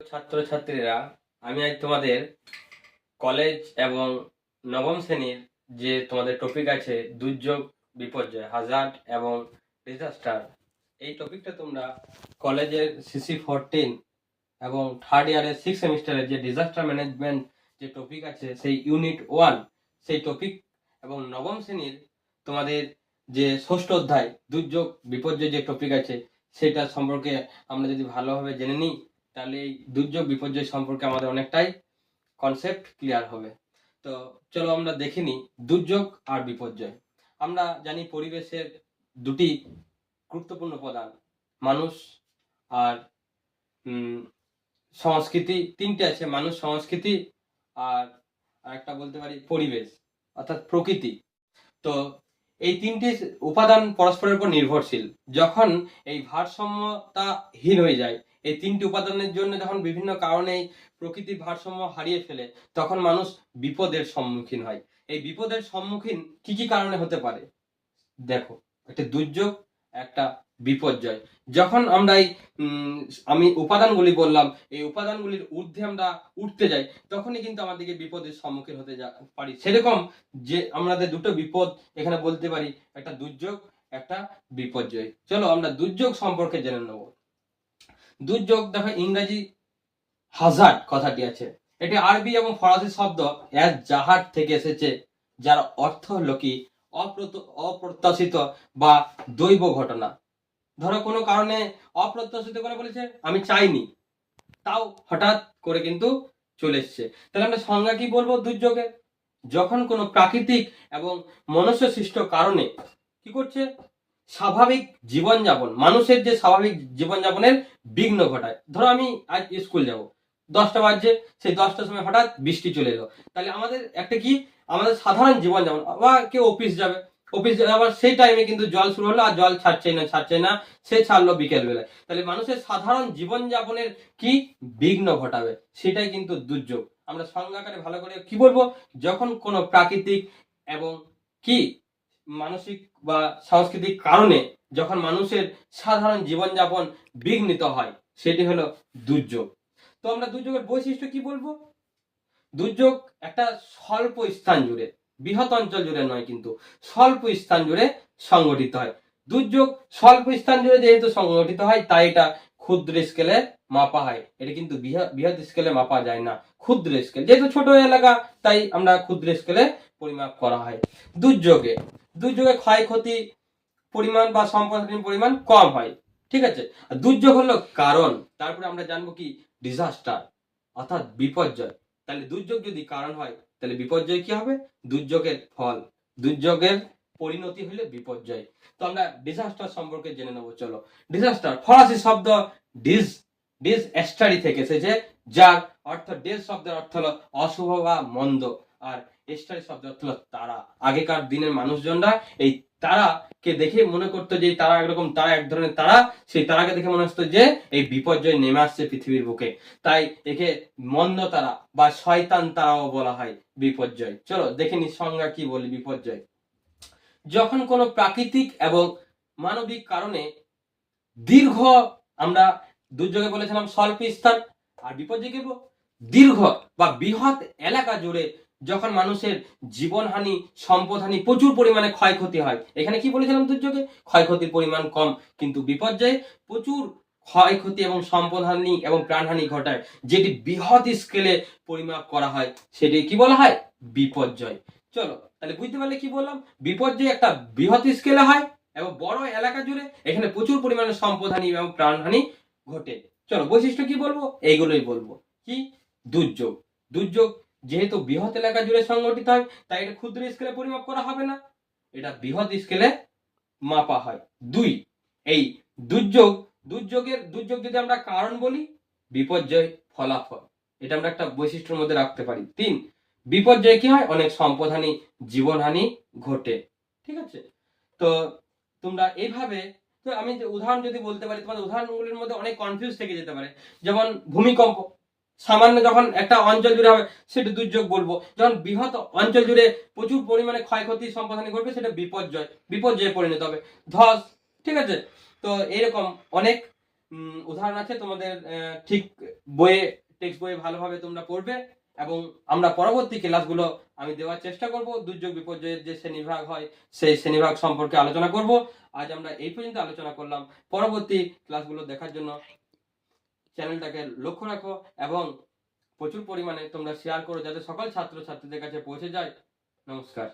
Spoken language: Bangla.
ছাত্রছাত্রীরা, আমি আজ তোমাদের কলেজ এবং নবম শ্রেণির যে তোমাদের টপিক আছে, দুর্যোগ, বিপর্যয় হাজার্ড এবং ডিজাস্টার এই টপিকটা তোমরা কলেজের সিসি ফোরটিন এবং থার্ড ইয়ারের সিক্স সেমিস্টারের যে ডিজাস্টার ম্যানেজমেন্ট যে টপিক আছে, সেই ইউনিট ওয়ান সেই টপিক এবং নবম শ্রেণির তোমাদের যে ষষ্ঠ অধ্যায়, দুর্যোগ, বিপর্যয় যে টপিক আছে, সেটা সম্পর্কে আমরা যদি ভালোভাবে জেনে নিই তাহলে এই দুর্যোগ বিপর্যয় সম্পর্কে আমাদের অনেকটাই কনসেপ্ট ক্লিয়ার হবে। তো চলো আমরা দেখে নিই দুর্যোগ আর বিপর্যয়। আমরা জানি পরিবেশের দুটি গুরুত্বপূর্ণ প্রধান, মানুষ আর সংস্কৃতি। তিনটে আছে, মানুষ, সংস্কৃতি আর আরেকটা বলতে পারি পরিবেশ, অর্থাৎ প্রকৃতি। তো এই তিনটি উপাদান পরস্পরের উপর নির্ভরশীল। যখন এই ভারসাম্যতাহীন হয়ে যায় এই তিনটি উপাদানের জন্য যখন বিভিন্ন কারণে প্রকৃতির ভারসাম্য হারিয়ে ফেলে, তখন মানুষ বিপদের সম্মুখীন হয়। এই বিপদের সম্মুখীন কি কি কারণে হতে পারে? দেখো, একটা দুর্যোগ, একটা বিপর্যয়। যখন আমরা এই আমি উপাদানগুলি বললাম, এই উপাদানগুলির ঊর্ধ্বে আমরা উঠতে যাই, তখনই কিন্তু আমাদেরকে বিপদের সম্মুখীন হতে পারি। সেরকম যে আমাদের দুটো বিপদ, এখানে বলতে পারি, একটা দুর্যোগ, একটা বিপর্যয়। চলো আমরা দুর্যোগ সম্পর্কে জেনে নেব। দুর্যোগ, দেখো ইংরেজি হাজার্ড কথাটি আছে। এটি আরবি এবং ফরাসি শব্দ এস জাহাজ থেকে এসেছে, যার অর্থ হলো কি? অপ্রত- অপ্রত্যাশিত বা দৈব ঘটনা। ধরো কোনো কারণে অপ্রত্যাশিত করে বলেছে, আমি চাইনি। তাও হঠাৎ করে কিন্তু চলে এসছে। তাহলে আমরা সংজ্ঞা কি বলব দুর্যোগের যখন কোনো প্রাকৃতিক এবং মনুষ্য সৃষ্ট কারণে কি করছে? স্বাভাবিক জীবনযাপন, মানুষের যে স্বাভাবিক জীবনযাপনের বিঘ্ন ঘটায়। ধরো আমি আজ স্কুল যাব, দশটা বাজছে, সেই দশটার সময় হঠাৎ বৃষ্টি চলে এলো। তাহলে আমাদের একটা কি, আমাদের সাধারণ জীবনযাপন, বা কেউ অফিস যাবে, অফিস আবার সেই টাইমে কিন্তু জল শুরু হলো, আর জল ছাড়ছেই না ছাড়ছে না, সে ছাড়লো বিকেল বেলায় তাহলে মানুষের সাধারণ জীবনযাপনের কি বিঘ্ন ঘটাবে, সেটাই কিন্তু দুর্যোগ। আমরা সংজ্ঞাকারে ভালো করে কি বলব? যখন কোনো প্রাকৃতিক এবং কি মানসিক বা সাংস্কৃতিক কারণে যখন মানুষের সাধারণ জীবনযাপন বিঘ্নিত হয়, সেটি হলো দুর্যোগ। তো আমরা দুর্যোগের বৈশিষ্ট্য কি বলব? দুর্যোগ একটা স্বল্প স্থান জুড়ে, বৃহৎ অঞ্চল জুড়ে নয় কিন্তু স্বল্প স্থান জুড়ে সংগঠিত হয়। দুর্যোগ স্বল্প স্থান জুড়ে যেহেতু সংগঠিত হয়, তাই এটা ক্ষুদ্র স্কেলে মাপা হয়। এটা কিন্তু বৃহৎ স্কেলে মাপা যায় না। ক্ষুদ্র স্কেল যেহেতু ছোট এলাকা তাই আমরা ক্ষুদ্র স্কেলে পরিমাপ করা হয়। দুর্যোগে দুর্যোগে ক্ষয়ক্ষতি পরিমাণ বা সম্পদের পরিমাণ কম হয়। ঠিক আছে? দুর্যোগ হলো কারণ। তারপরে আমরা জানব কি? ডিজাস্টার অর্থাৎ বিপর্যয়। তাহলে দুর্যোগ যদি কারণ হয়, তাহলে বিপর্যয় কি হবে? দুর্যোগের ফল। দুর্যোগের পরিণতি হলে বিপর্যয়। তো আমরা ডিজাস্টার সম্পর্কে জেনে নেব, চলো। ডিজাস্টার ফরাসি শব্দ ডিস ডিস এস্টারি থেকে এসেছে যার অর্থ ডেস শব্দের অর্থ হলো অশুভ বা মন্দ। আর এস্টারি শব্দের অর্থ হলো তারা। আগেকার দিনের মানুষজনরা এই তারাকে দেখে মনে করতো যে তারা একরকম তারা, এক ধরনের তারা, সেই তারাকে দেখে মনে হতো যে এই বিপর্যয় নেমে আসছে পৃথিবীর বুকে। তাই একে মন্দ তারা বা শয়তান তারাও বলা হয় বিপর্যয়। চলো দেখে নি সংজ্ঞা কি বলি বিপর্যয়। যখন কোনো প্রাকৃতিক এবং মানবিক কারণে দীর্ঘ আমরা দুর্যোগে বলেছিলাম স্বল্প স্থান আর বিপর্যয় কি দীর্ঘ বা বৃহৎ এলাকা জুড়ে যখন মানুষের জীবনহানি, সম্পদহানি প্রচুর পরিমাণে ক্ষয়ক্ষতি হয়, এখানে কি বলেছিলাম দুর্যোগে? ক্ষয়ক্ষতির পরিমাণ কম, কিন্তু বিপর্যয়ে প্রচুর ক্ষয়ক্ষতি এবং সম্পদহানি এবং প্রাণহানি ঘটায়, যেটি বৃহৎ স্কেলে পরিমাপ করা হয়, সেটি কি বলা হয়? বিপর্যয়। চলো, তাহলে বুঝতে পারলে কি বললাম? বিপর্যয় একটা বৃহৎ স্কেলে হয় এবং বড় এলাকা জুড়ে এখানে প্রচুর পরিমাণে সম্পদহানি এবং প্রাণহানি ঘটে। চলো, বৈশিষ্ট্য কি বলব? এইগুলোই বলব। কি? দুর্যোগ। দুর্যোগ যেহেতু বৃহৎ এলাকা জুড়ে সংগঠিত হয়, তাই এটা ক্ষুদ্র স্কেলে পরিমাপ করা হবে না। এটা বৃহৎ স্কেলে মাপা হয়। দুই, এই দুর্যোগ, দুর্যোগের, দুর্যোগ যদি আমরা কারণ বলি, বিপর্যয় ফলাফল। এটা আমরা একটা বৈশিষ্ট্যের মধ্যে রাখতে পারি। তিন, বিপর্যয় কি হয়? অনেক সম্পদহানি, জীবনহানি ঘটে। ঠিক আছে? তো তোমরা এইভাবে তো আমি উদাহরণ যদি বলতে পারি, তোমাদের উদাহরণগুলির মধ্যে অনেক কনফিউজ থেকে যেতে পারে। যেমন ভূমিকম্প, সামান্য যখন একটা অঞ্চল জুড়ে হবে, সেটা দুর্যোগ বলব। যখন বৃহৎ অঞ্চল জুড়ে প্রচুর পরিমাণে ক্ষয়ক্ষতি সম্পদহানি করবে সেটা বিপর্যয়, বিপর্যয়ে পরিণত হবে। ধস, ঠিক আছে? তো এরকম অনেক উদাহরণ আছে। তোমাদের ঠিক বইয়ে টেক্সট বইয়ে ভালোভাবে তোমরা পড়বে। এবং আমরা পরবর্তী ক্লাসগুলো আমি দেওয়ার চেষ্টা করব। দুর্যোগ বিপর্যয়ের যে শ্রেণীভাগ হয়, সেই শ্রেণীভাগ সম্পর্কে আলোচনা করব। আজ আমরা এই পর্যন্ত আলোচনা করলাম। পরবর্তী ক্লাসগুলো দেখার জন্য চ্যানেলটাকে লক্ষ্য রাখো এবং প্রচুর পরিমাণে তোমরা শেয়ার করো যাতে সকল ছাত্র ছাত্রীদের কাছে পৌঁছে যায়। নমস্কার।